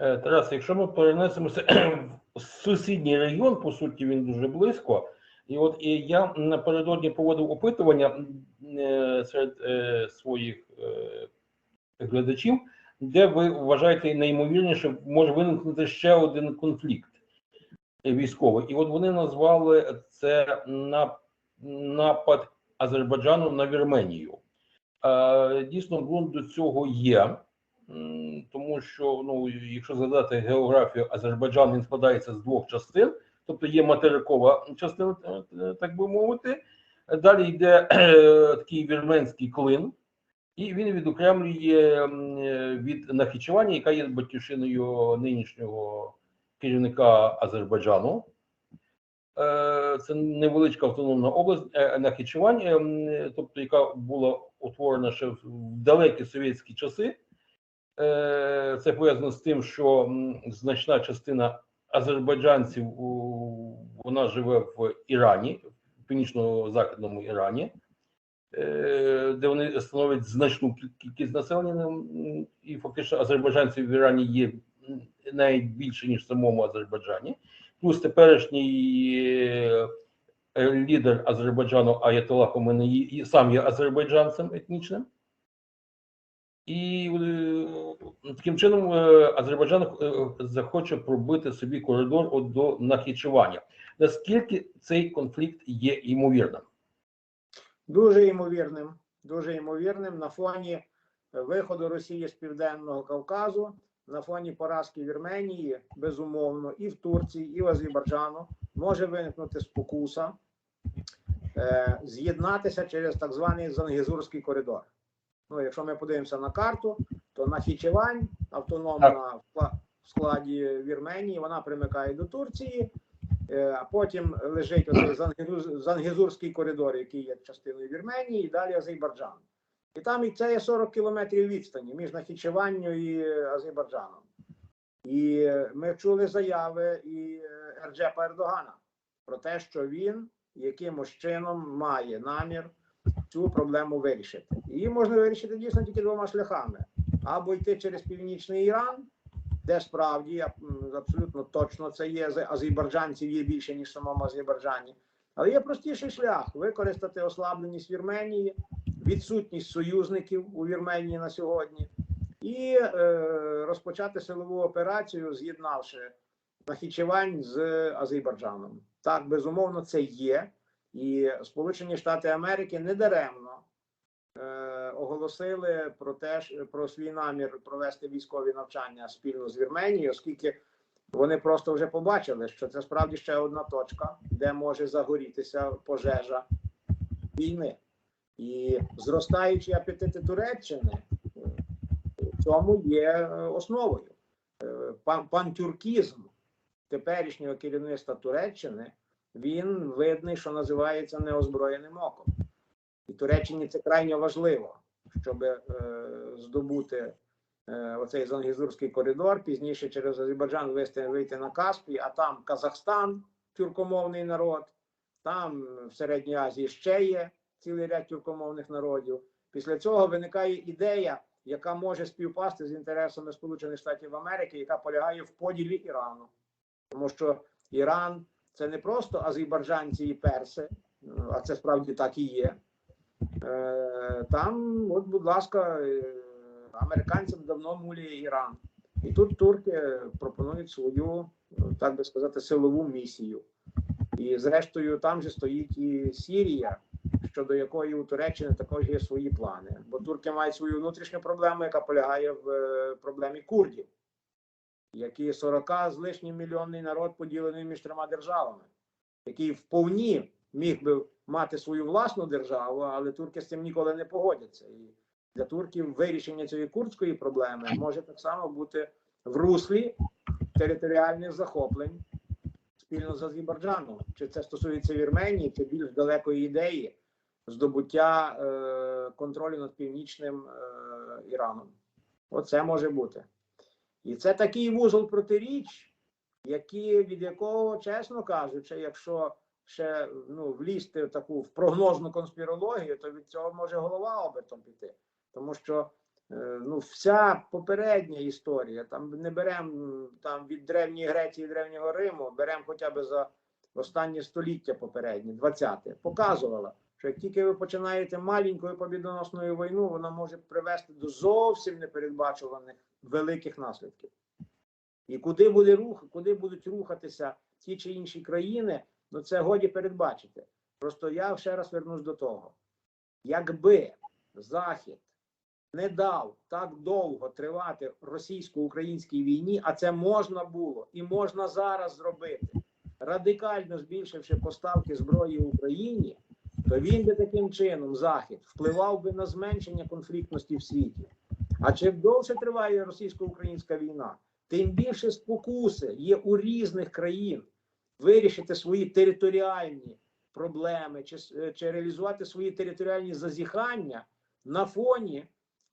Е, Тарас, якщо ми перенесемося в сусідній регіон, по суті, він дуже близько. І от і я напередодні проводив опитування е, серед е, своїх глядачів, де ви вважаєте найімовірніше може виникнути ще один конфлікт військовий. І от вони назвали це на напад Азербайджану на Вірменію. Дійсно, ґрунт до цього є. Тому що ну, якщо згадати географію Азербайджан, він складається з двох частин, тобто є материкова частина, е, так би мовити. Далі йде е, такий вірменський клин, і він відокремлює е, від Нахічевані, яка є батьківщиною нинішнього керівника Азербайджану. Е, Це невеличка автономна область е, Нахічевань, е, м, тобто яка була утворена ще в далекі совєтські часи. Е, Це пов'язано з тим, що значна частина азербайджанців вона живе в Ірані, в північно-західному Ірані, е, де вони становлять значну кількість населення, і фактично азербайджанців в Ірані є навіть більше, ніж в самому Азербайджані. Плюс теперішній е, лідер Азербайджану Аятолла Хоменеї сам є азербайджанцем етнічним. І е, таким чином е, Азербайджан е, захоче пробити собі коридор до Нахічевання. Наскільки цей конфлікт є ймовірним? Дуже ймовірним, дуже ймовірним на фоні виходу Росії з Південного Кавказу, на фоні поразки Вірменії, безумовно, і в Турції, і в Азербайджану може виникнути спокуса з'єднатися через так званий Зангезурський коридор. Ну, якщо ми подивимося на карту, то Нахічевань, автономна в складі Вірменії, вона примикає до Турції. Е, А потім лежить Зангезурський коридор, який є частиною Вірменії, і далі Азербайджан. І там і це є 40 кілометрів відстані між Нахічеванню і Азербайджаном. І ми чули заяви і е, Ерджепа Ердогана про те, що він якимось чином має намір цю проблему вирішити. Її можна вирішити дійсно тільки двома шляхами: або йти через північний Іран, де справді абсолютно точно це є азербайджанців є більше ніж в самому Азербайджані. Але є простіший шлях використати ослабленість Вірменії, відсутність союзників у Вірменії на сьогодні, і е, розпочати силову операцію, з'єднавши Нахічевань з Азербайджаном. Так, безумовно, це є. І Сполучені Штати Америки недаремно е, оголосили про те, про свій намір провести військові навчання спільно з Вірменією, оскільки вони просто вже побачили, що це справді ще одна точка, де може загорітися пожежа війни. І зростаючі апетити Туреччини в цьому є е, основою. Е, Пан, пантюркізм теперішнього керівництва Туреччини він видний, що називається неозброєним оком. І Туреччині це крайне важливо, щоб е, здобути е, оцей Зангізурський коридор, пізніше через Азербайджан вийти, вийти на Каспій, а там Казахстан, тюркомовний народ, там в Середній Азії ще є цілий ряд тюркомовних народів. Після цього виникає ідея, яка може співпасти з інтересами Сполучених Штатів Америки, яка полягає в поділі Ірану. Тому що Іран це не просто азербайджанці і перси, ну, а це справді так і є. Е, Там, от, будь ласка, е, американцям давно муляє Іран. І тут турки пропонують свою, е, так би сказати, силову місію. І зрештою, там же стоїть і Сірія, щодо якої у Туреччини також є свої плани. Бо турки мають свою внутрішню проблему, яка полягає в е, проблемі курдів, які 40 з лишнім мільйонний народ поділений між трьома державами, який вповні міг би мати свою власну державу, але турки з цим ніколи не погодяться. І для турків вирішення цієї курдської проблеми може так само бути в руслі територіальних захоплень спільно з Азербайджаном. Чи це стосується Вірменії, чи більш далекої ідеї здобуття е, контролю над північним е, Іраном. Оце може бути. І це такий вузол протиріч, які, від якого, чесно кажучи, якщо ще ну, влізти в таку в прогнозну конспірологію, то від цього може голова обертом піти. Тому що Е, Ну, вся попередня історія, там не беремо від древньої Греції, древнього Риму, беремо хоча б за останнє століття попереднє, 20-те, показувала, що як тільки ви починаєте маленькою побідоносною війну, вона може привести до зовсім непередбачуваних великих наслідків. І куди буде рух, куди будуть рухатися ті чи інші країни, ну це годі передбачити. Просто я ще раз вернусь до того: якби Захід не дав так довго тривати російсько-українській війні, а це можна було і можна зараз зробити, радикально збільшивши поставки зброї Україні, то він би таким чином захід впливав би на зменшення конфліктності в світі. А чим довше триває російсько-українська війна, тим більше спокуси є у різних країн вирішити свої територіальні проблеми чи, чи реалізувати свої територіальні зазіхання на фоні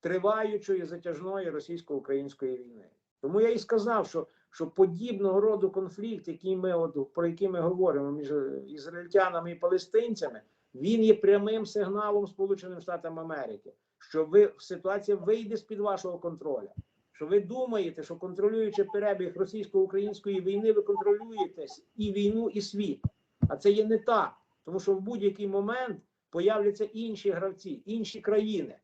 триваючої затяжної російсько-української війни. Тому я і сказав, що, що подібного роду конфлікт, який ми от, про який ми говоримо між е, ізраїльтянами і палестинцями, він є прямим сигналом Сполученим Штатам Америки, що ви ситуація вийде з під вашого контролю. Що ви думаєте, що контролюючи перебіг російсько-української війни, ви контролюєте і війну, і світ. А це є не так, тому що в будь-який момент появляться інші гравці, інші країни,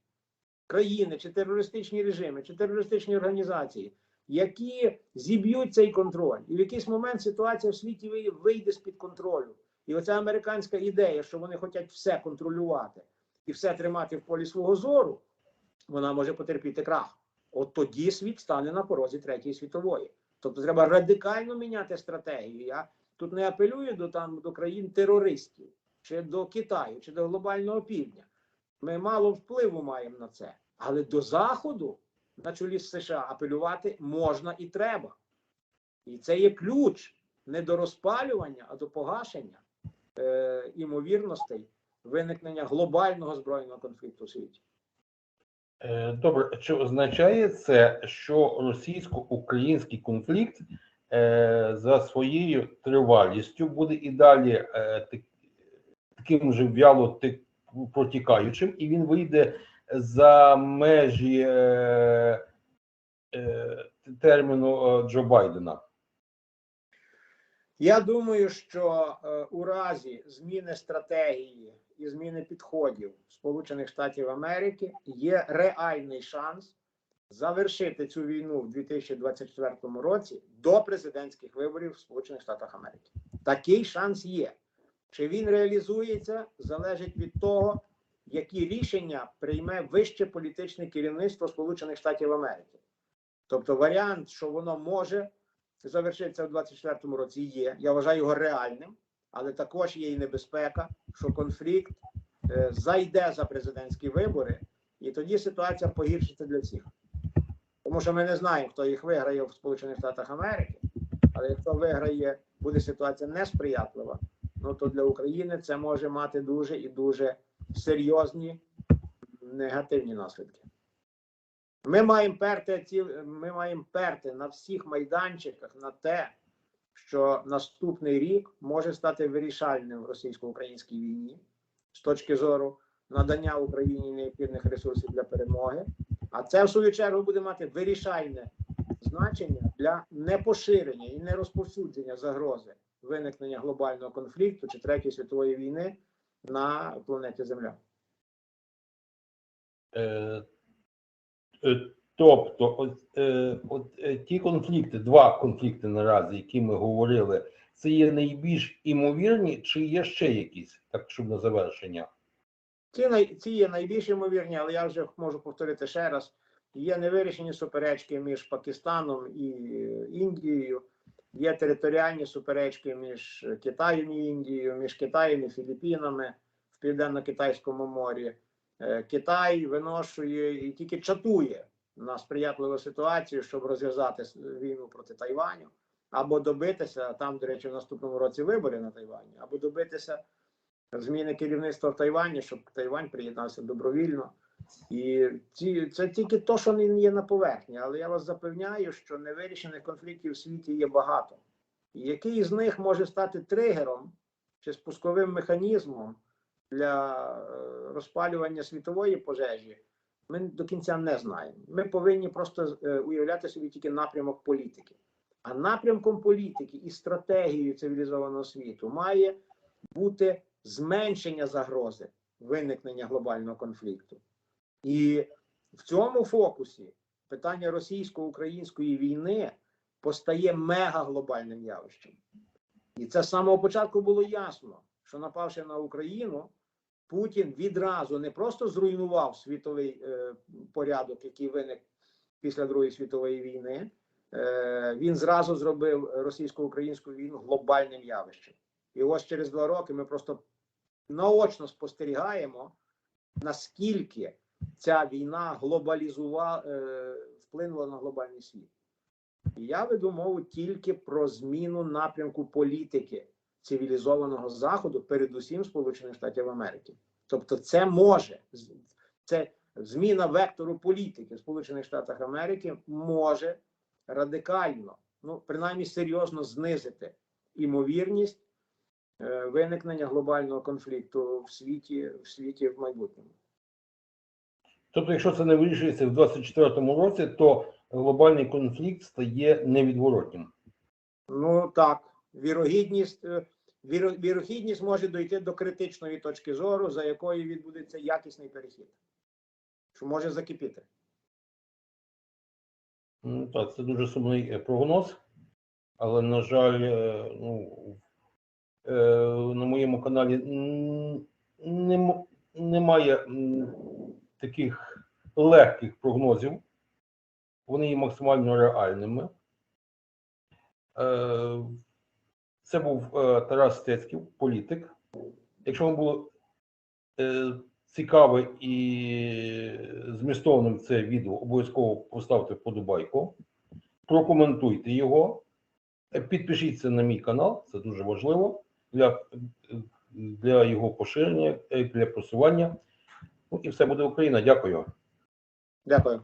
країни чи терористичні режими, чи терористичні організації, які зіб'ють цей контроль, і в якийсь момент ситуація в світі вийде з під контролю. І оця американська ідея, що вони хочуть все контролювати і все тримати в полі свого зору, вона може потерпіти крах. От тоді світ стане на порозі третьої світової. Тобто треба радикально міняти стратегію. Я тут не апелюю до там до країн терористів, чи до Китаю, чи до глобального півдня. Ми мало впливу маємо на це. Але до Заходу, на чолі з США, апелювати можна і треба. І це є ключ не до розпалювання, а до погашення е, імовірностей виникнення глобального збройного конфлікту у світі. Е, Добре, чи означає це, що російсько-український конфлікт е, за своєю тривалістю буде і далі е, так- таким же вяло протікаючим, і він вийде за межі е, е, терміну е, Джо Байдена? Я думаю, що е, у разі зміни стратегії і зміни підходів Сполучених Штатів Америки є реальний шанс завершити цю війну в 2024 році до президентських виборів в Сполучених Штатах Америки. Такий шанс є. Чи він реалізується, залежить від того, які рішення прийме вище політичне керівництво Сполучених Штатів Америки. Тобто варіант, що воно може завершиться в 24-му році, є. Я вважаю його реальним, але також є і небезпека, що конфлікт е, зайде за президентські вибори, і тоді ситуація погіршиться для всіх. Тому що ми не знаємо, хто їх виграє в Сполучених Штатах Америки, але якщо виграє, буде ситуація несприятлива, ну то для України це може мати дуже і дуже серйозні негативні наслідки. Ми маємо перти ми маємо перти на всіх майданчиках на те, що наступний рік може стати вирішальним в російсько-українській війні з точки зору надання Україні необхідних ресурсів для перемоги. А це в свою чергу буде мати вирішальне значення для непоширення і нерозповсюдження загрози виникнення глобального конфлікту чи третьої світової війни на планеті Земля. Е, Тобто, от, е, от е, ті конфлікти, два конфлікти наразі, які ми говорили, це є найбільш імовірні, чи є ще якісь, так щоб на завершення? Ці, ці є найбільш ймовірні, але я вже можу повторити ще раз: є невирішені суперечки між Пакистаном і Індією, є територіальні суперечки між Китаєм і Індією, між Китаєм і Філіппінами в Південно-Китайському морі. Е, Китай виношує і тільки чатує на сприятливу ситуацію, щоб розв'язати війну проти Тайваню, або добитися там, до речі, в наступному році вибори на Тайвані, або добитися зміни керівництва в Тайвані, щоб Тайвань приєднався добровільно. І ці, це тільки то, що не є на поверхні. Але я вас запевняю, що невирішених конфліктів в світі є багато. Який з них може стати тригером чи спусковим механізмом для е, розпалювання світової пожежі, ми до кінця не знаємо. Ми повинні просто е, уявляти собі тільки напрямок політики. А напрямком політики і стратегією цивілізованого світу має бути зменшення загрози виникнення глобального конфлікту. І в цьому фокусі питання російсько-української війни постає мегаглобальним явищем. І це з самого початку було ясно, що напавши на Україну, Путін відразу не просто зруйнував світовий е, порядок, який виник після Другої світової війни. Е, він зразу зробив російсько-українську війну глобальним явищем. І ось через два роки ми просто наочно спостерігаємо, наскільки ця війна глобалізувала, е, вплинула на глобальний світ. І я веду мову тільки про зміну напрямку політики цивілізованого заходу, передусім Сполучених Штатів Америки. Тобто, це може це зміна вектору політики в Сполучених Штатах Америки може радикально, ну принаймні серйозно знизити імовірність е, виникнення глобального конфлікту в світі в світі в майбутньому. Тобто, якщо це не вирішується в 2024 році, то глобальний конфлікт стає невідворотнім. Ну так, вірогідність, е, вірогідність може дойти до критичної точки зору, за якою відбудеться якісний перехід, що може закипіти. Ну, Так, це дуже сумний е, прогноз, але, на жаль, е, ну, е, на моєму каналі немає таких легких прогнозів. Вони є максимально реальними. Це був е, Тарас Стецьків, політик. Якщо вам було е, цікаве і змістовним це відео, обов'язково поставте вподобайку, прокоментуйте його, підпишіться на мій канал, це дуже важливо для, для його поширення, для просування. Ну і все буде Україна. Дякую. Дякую.